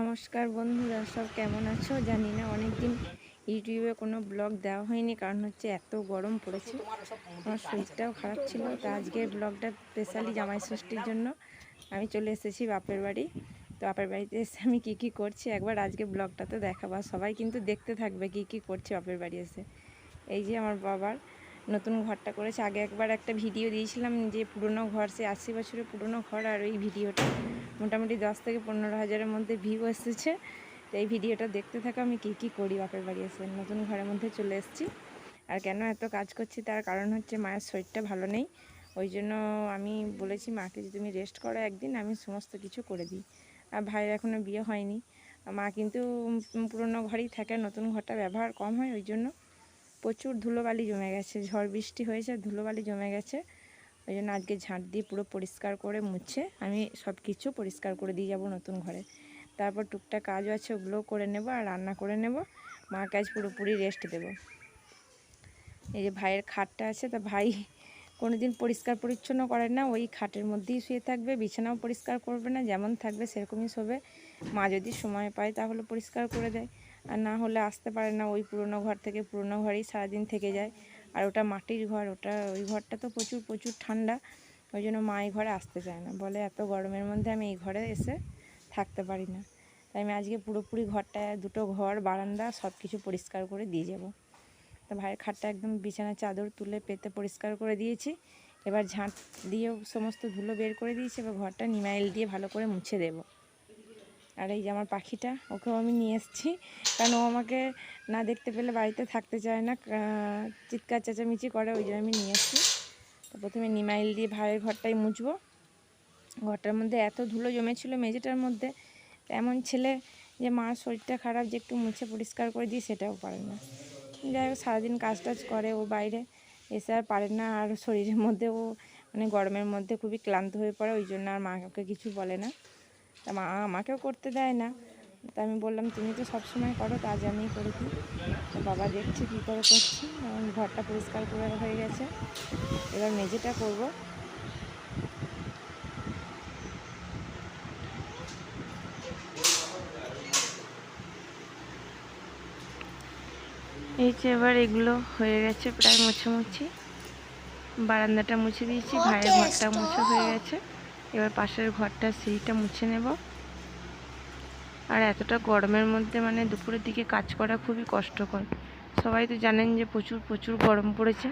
নমস্কার বন্ধুরা, সব কেমন আছো? জানি না অনেক দিন ইউটিউবে কোনো ব্লগ দেওয়া হয়নি, কারণ হচ্ছে এত গরম পড়েছে। আমার শরীরটাও খারাপ ছিল, তো আজকের ব্লগটা স্পেশালি জামাই ষষ্ঠীর জন্য আমি চলে এসেছি বাপের বাড়ি। তো বাপের বাড়িতে এসে আমি কী কী করছি, একবার আজকে ব্লগটা তো দেখাবো। সবাই কিন্তু দেখতে থাকবে কী কী করছে বাপের বাড়ি এসে। এই যে আমার বাবার নতুন ঘরটা করেছে। আগে একবার একটা ভিডিও দিয়েছিলাম যে পুরনো ঘর, সে আশি বছরের পুরনো ঘর আর ওই ভিডিওটা। মোটামুটি দশ থেকে পনেরো হাজারের মধ্যে ভিউ এসেছে। তো এই ভিডিওটা দেখতে থাকা, আমি কী কী করি বাপের বাড়ি এসে। নতুন ঘরের মধ্যে চলে এসেছি। আর কেন এত কাজ করছি তার কারণ হচ্ছে মায়ের শরীরটা ভালো নেই। ওই জন্য আমি বলেছি, মাকে যে তুমি রেস্ট করো একদিন, আমি সমস্ত কিছু করে দিই। আর ভাইয়ের এখনও বিয়ে হয়নি। মা কিন্তু পুরনো ঘরেই থাকে, নতুন ঘরটা ব্যবহার কম হয় ওই জন্য। প্রচুর ধুলোবালি জমে গেছে। ঝড় বৃষ্টি হয়েছে, ধুলোবালি জমে গেছে। ওই জন্য আজকে ঝাঁট দিয়ে পুরো পরিষ্কার করে মুছে আমি সব কিছু পরিষ্কার করে দিয়ে যাব নতুন ঘরে। তারপর টুকটাক কাজও আছে, ওগুলোও করে নেব আর রান্না করে নেব। মা কাজ পুরোপুরি রেস্ট দেব। এই যে ভাইয়ের খাটটা আছে, তা ভাই কোনো দিন পরিষ্কার পরিচ্ছন্ন করে না। ওই খাটের মধ্যেই শুয়ে থাকবে, বিছানাও পরিষ্কার করবে না, যেমন থাকবে সেরকমই শোবে। মা যদি সময় পায় তাহলে পরিষ্কার করে দেয়। আর না হলে আসতে পারে না ওই পুরনো ঘর থেকে পুরনো ঘরেই সারাদিন থেকে যায়। আর ওটা মাটির ঘর, ওটা ওই ঘরটা তো প্রচুর প্রচুর ঠান্ডা। ওই জন্য মা এই ঘরে আসতে চায় না। বলে এত গরমের মধ্যে আমি এই ঘরে এসে থাকতে পারি না। তাই আমি আজকে পুরোপুরি ঘরটা, দুটো ঘর, বারান্দা সব কিছু পরিষ্কার করে দিয়ে যাব। তো ভাইয়ের খাটটা একদম বিছানা চাদর তুলে পেতে পরিষ্কার করে দিয়েছি। এবার ঝাঁট দিয়েও সমস্ত ধুলো বের করে দিয়েছি। এবার ঘরটা নিমাইল দিয়ে ভালো করে মুছে দেবো। আর এই যে আমার পাখিটা, ওকেও আমি নিয়ে এসেছি। কারণ ও আমাকে না দেখতে পেলে বাড়িতে থাকতে চায় না। চিৎকার চেঁচামেচি করে, ওই জন্য আমি নিয়ে এসেছি। তো প্রথমে নিমাইল দিয়ে ভাইয়ের ঘরটাই মুছবো। ঘরটার মধ্যে এত ধুলো জমেছিল মেঝেটার মধ্যে, এমন ছেলে যে মার শরীরটা খারাপ যে একটু মুছে পরিষ্কার করে দিই সেটাও পারে না। যাই হোক, সারাদিন কাজ টাজ করে ও বাইরে, এসে আর পারে না। আর শরীরের মধ্যে ও মানে গরমের মধ্যে খুবই ক্লান্ত হয়ে পড়ে, ওই জন্য আর মাকে কিছু বলে না। তা মা আমাকেও করতে দেয় না। তা আমি বললাম তুমি তো সবসময় করো তা আজ আমি করে দিই। তো বাবা দেখছে কী করে করছি। ঘরটা পরিষ্কার করে হয়ে গেছে। এবার মেঝেটা করব। এই যে এবার এগুলো হয়ে গেছে প্রায় মুছে মুছি। বারান্দাটা মুছে দিয়েছি ভাইয়ের ঘরটা মুছে হয়ে গেছে। এবার পাশের ঘরটা সিঁড়িটা মুছে নেব। আর এতটা গরমের মধ্যে মানে দুপুরের দিকে কাজ করা খুবই কষ্টকর। সবাই তো জানেন যে প্রচুর প্রচুর গরম পড়েছে।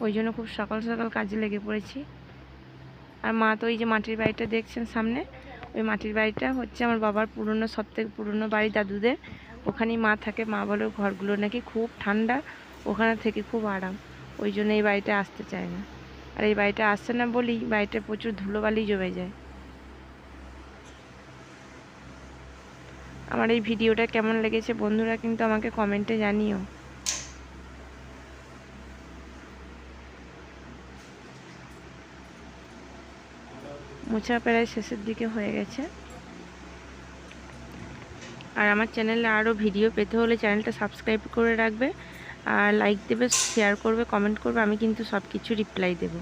ওই জন্য খুব সকাল সকাল কাজে লেগে পড়েছি। আর মা তো ওই যে মাটির বাড়িটা দেখছেন সামনে, ওই মাটির বাড়িটা হচ্ছে আমার বাবার পুরনো, সব থেকে পুরনো বাড়ি দাদুদের। ওখানেই মা থাকে, মা বলে ঘরগুলো নাকি খুব ঠান্ডা, ওখানে থেকে খুব আরাম। ওই জন্য এই বাড়িটা আসতে চায় না। আর এই বাড়িটা আসছে না বলেই বাড়িটা প্রচুর ধুলোবালি জমে যায়। আমার এই ভিডিওটা কেমন লেগেছে বন্ধুরা কিন্তু আমাকে কমেন্টে জানিও। মোছা প্রায় শেষের দিকে হয়ে গেছে। আর আমার চ্যানেলে আরও ভিডিও পেতে হলে চ্যানেলটা সাবস্ক্রাইব করে রাখবে। আর লাইক দেবে শেয়ার করবে কমেন্ট করবে, আমি কিন্তু সব কিছু রিপ্লাই দেব।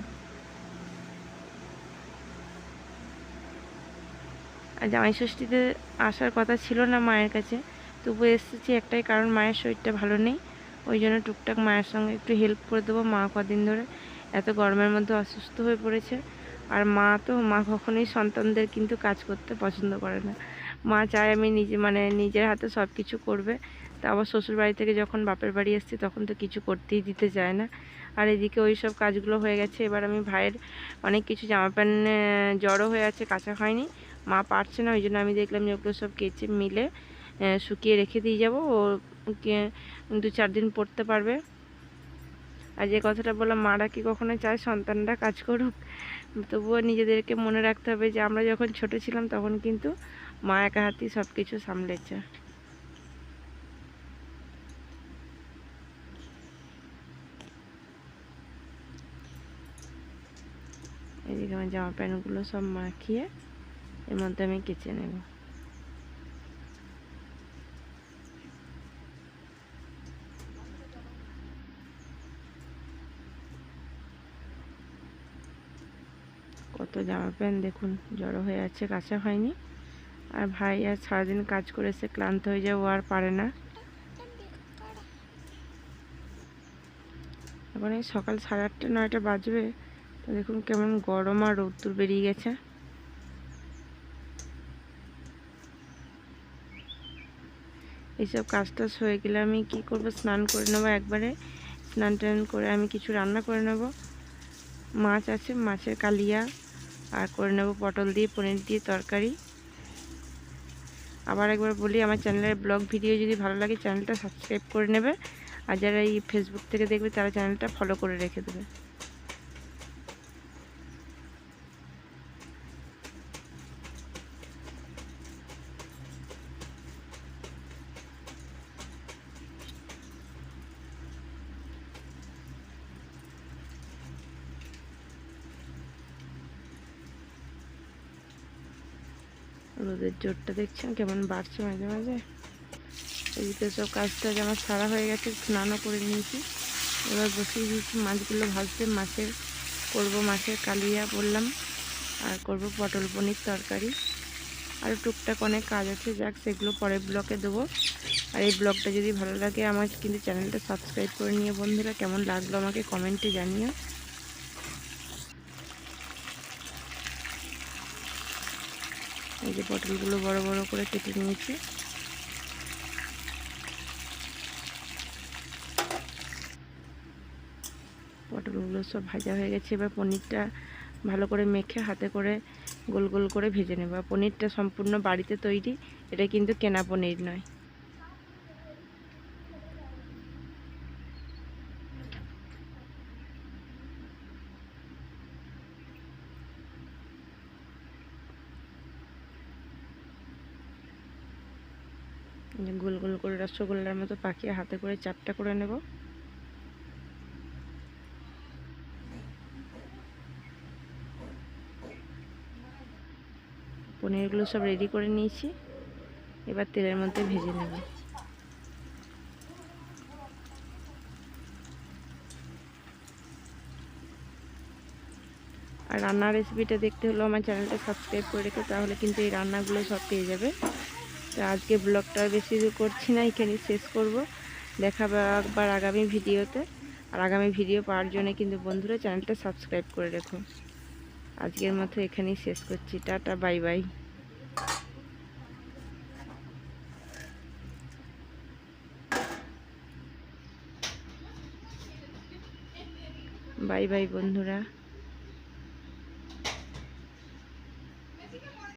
আর জামাই ষষ্ঠীতে আসার কথা ছিল না মায়ের কাছে, তবু এসেছি একটাই কারণ, মায়ের শরীরটা ভালো নেই, ওই জন্য টুকটাক মায়ের সঙ্গে একটু হেল্প করে দেবো। মা কদিন ধরে এত গরমের মধ্যে অসুস্থ হয়ে পড়েছে, আর মা তো, মা কখনোই সন্তানদের কিন্তু কাজ করতে পছন্দ করে না। মা চায় আমি নিজে মানে নিজের হাতে সব কিছু করবে আবার শ্বশুর বাড়ি থেকে যখন বাপের বাড়ি এসছি, তখন তো কিছু করতেই দিতে চায় না। আর এদিকে ওই সব কাজগুলো হয়ে গেছে। এবার আমি ভাইয়ের অনেক কিছু জামা প্যান্ট জড়ো হয়ে আছে, কাঁচা হয়নি। মা পারছে না, ওই জন্য আমি দেখলাম যে ওগুলো সব কেচে মিলে শুকিয়ে রেখে দিয়ে যাব। ও দু চার দিন পড়তে পারবে। আর যে কথাটা বললাম, মারা কি কখনো চায়, সন্তানরা কাজ করুক। তবুও নিজেদেরকে মনে রাখতে হবে যে, আমরা যখন ছোট ছিলাম, তখন কিন্তু মা একা হাতেই সব কিছু সামলেছে। এদিকে আমার জামা প্যান্টগুলো সব মাখিয়ে এর মধ্যে আমি কেচে নেব। কত জামা প্যান্ট দেখুন, জড়ো হয়ে আছে, কাঁচা হয়নি। আর ভাই আর সারাদিন কাজ করেছে, ক্লান্ত হয়ে ও আর পারে না। এখন এই সকাল সাড়ে আটটা, নয়টা বাজবে। দেখুন কেমন গরম আর রৌদ্দুর বেরিয়ে গেছে। এইসব কাজ টাজ হয়ে গেলে আমি কি করব? স্নান করে নেব একবারে। স্নান টান করে আমি কিছু রান্না করে নেব। মাছ আছে, মাছের কালিয়া আর করে নেব পটল দিয়ে, পনির দিয়ে তরকারি। আবার একবার বলি, আমার চ্যানেলের ব্লগ ভিডিও যদি ভালো লাগে, চ্যানেলটা সাবস্ক্রাইব করে নেবে। আর যারা এই ফেসবুক থেকে দেখবে, তারা চ্যানেলটা ফলো করে রেখে দেবে। রোদের জোরটা দেখছেন কেমন বাড়ছে মাঝে মাঝে? এদিকে সব কাজ টাজ আমার সারা হয়ে গেছে, স্নানও করে নিয়েছি। এবার বসিয়ে দিয়েছি মাছগুলো ভাজতে, মাছের করব মাছের কালিয়া বললাম, আর করব পটল পনির তরকারি। আর টুকটাক অনেক কাজ আছে, যাক সেগুলো পরের ব্লকে দেবো। আর এই ব্লগটা যদি ভালো লাগে, আমার কিন্তু চ্যানেলটা সাবস্ক্রাইব করে নিয়ে বন্ধুরা। কেমন লাগল আমাকে কমেন্টে জানিও। এই যে পটলগুলো বড় বড় করে কেটে নিয়েছি। পটলগুলো সব ভাজা হয়ে গেছে, এবার পনিরটা ভালো করে মেখে হাতে করে গোল গোল করে ভেজে নেব। পনিরটা সম্পূর্ণ বাড়িতে তৈরি, এটা কিন্তু কেনা পনির নয়। গোল গোল করে রসগোল্লার মতো পাকিয়ে হাতে করে চাপটা করে নেব। পনিরগুলো সব রেডি করে নিয়েছি। এবার তেলের মধ্যে ভেজে নেব। আর রান্নার রেসিপিটা দেখতে হলো আমার চ্যানেলটা সাবস্ক্রাইব করে রেখো, তাহলে কিন্তু এই রান্নাগুলো সব পেয়ে যাবে। তো আজকে ব্লগটা বেশি করছি না এখানে শেষ করব। দেখাবো একবার আগামী ভিডিওতে। আর আগামী ভিডিও পাওয়ার জন্য কিন্তু বন্ধুরা চ্যানেলটা সাবস্ক্রাইব করে রেখো। আজকের মতো এখানেই শেষ করছি। Tata bye bye bye bye বন্ধুরা।